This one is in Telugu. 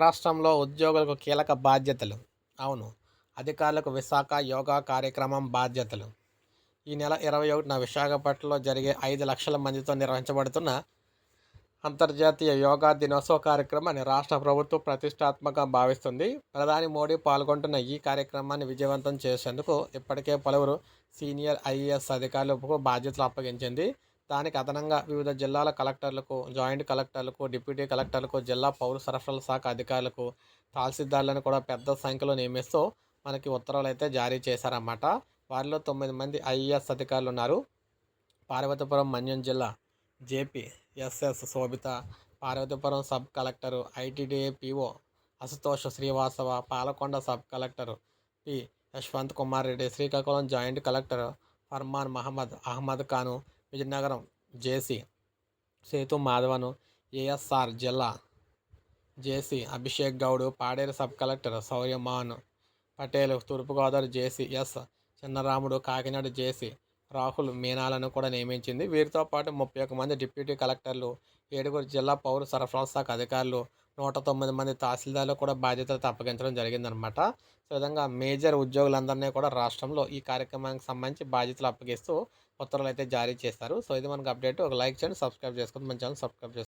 రాష్ట్రంలో ఉద్యోగులకు కీలక బాధ్యతలు. అవును అధికారులకు విశాఖ యోగా కార్యక్రమం బాధ్యతలు. ఈ నెల ఇరవై ఒకటిన విశాఖపట్నంలో జరిగే ఐదు లక్షల మందితో నిర్వహించబడుతున్న అంతర్జాతీయ యోగా దినోత్సవ కార్యక్రమాన్ని రాష్ట్ర ప్రభుత్వం ప్రతిష్టాత్మకంగా భావిస్తుంది. ప్రధాని మోడీ పాల్గొంటున్న ఈ కార్యక్రమాన్ని విజయవంతం చేసేందుకు ఇప్పటికే పలువురు సీనియర్ ఐఏఎస్ అధికారులకు బాధ్యతలు అప్పగించింది. దానికి అదనంగా వివిధ జిల్లాల కలెక్టర్లకు జాయింట్ కలెక్టర్లకు డిప్యూటీ కలెక్టర్లకు జిల్లా పౌర సరఫరాల శాఖ అధికారులకు తహసీల్దార్లను కూడా పెద్ద సంఖ్యలో నియమిస్తూ మనకి ఉత్తర్వులు అయితే జారీ చేశారన్నమాట. వారిలో తొమ్మిది మంది ఐఏఎస్ అధికారులు ఉన్నారు. పార్వతీపురం మన్యం జిల్లా JP SS Shobhitha Parvathipuram sub collector ITDA PO Ashutosh Srivastava Palakonda sub collector P Yashwant Kumar Reddy Srikakulam joint collector Farman Mohammad Ahmad Khan Vizianagaram JC Sethu Madhavan ASR జిల్లా JC Abhishek Goud Paderu sub collector Sauryaman Patel Thurpugodavari JC S Chinnaramudu Kakinada JC Rahul మీనాలను కూడా నియమించింది. వీరితో పాటు ముప్పై ఒక్క మంది డిప్యూటీ కలెక్టర్లు ఏడుగురు జిల్లా పౌర సరఫరా శాఖ అధికారులు నూట తొమ్మిది మంది తహసీల్దార్లు కూడా బాధ్యతలు అప్పగించడం జరిగిందనమాట సో విధంగా మేజర్ ఉద్యోగులందరినీ కూడా రాష్ట్రంలో ఈ కార్యక్రమానికి సంబంధించి బాధ్యతలు అప్పగిస్తూ ఉత్తర్వులు అయితే జారీ చేస్తారు. సో ఇది మనకు అప్డేట్. ఒక లైక్ చేయండి సబ్స్క్రైబ్ చేసుకోండి మన ఛానల్ సబ్స్క్రైబ్ చేసుకోండి.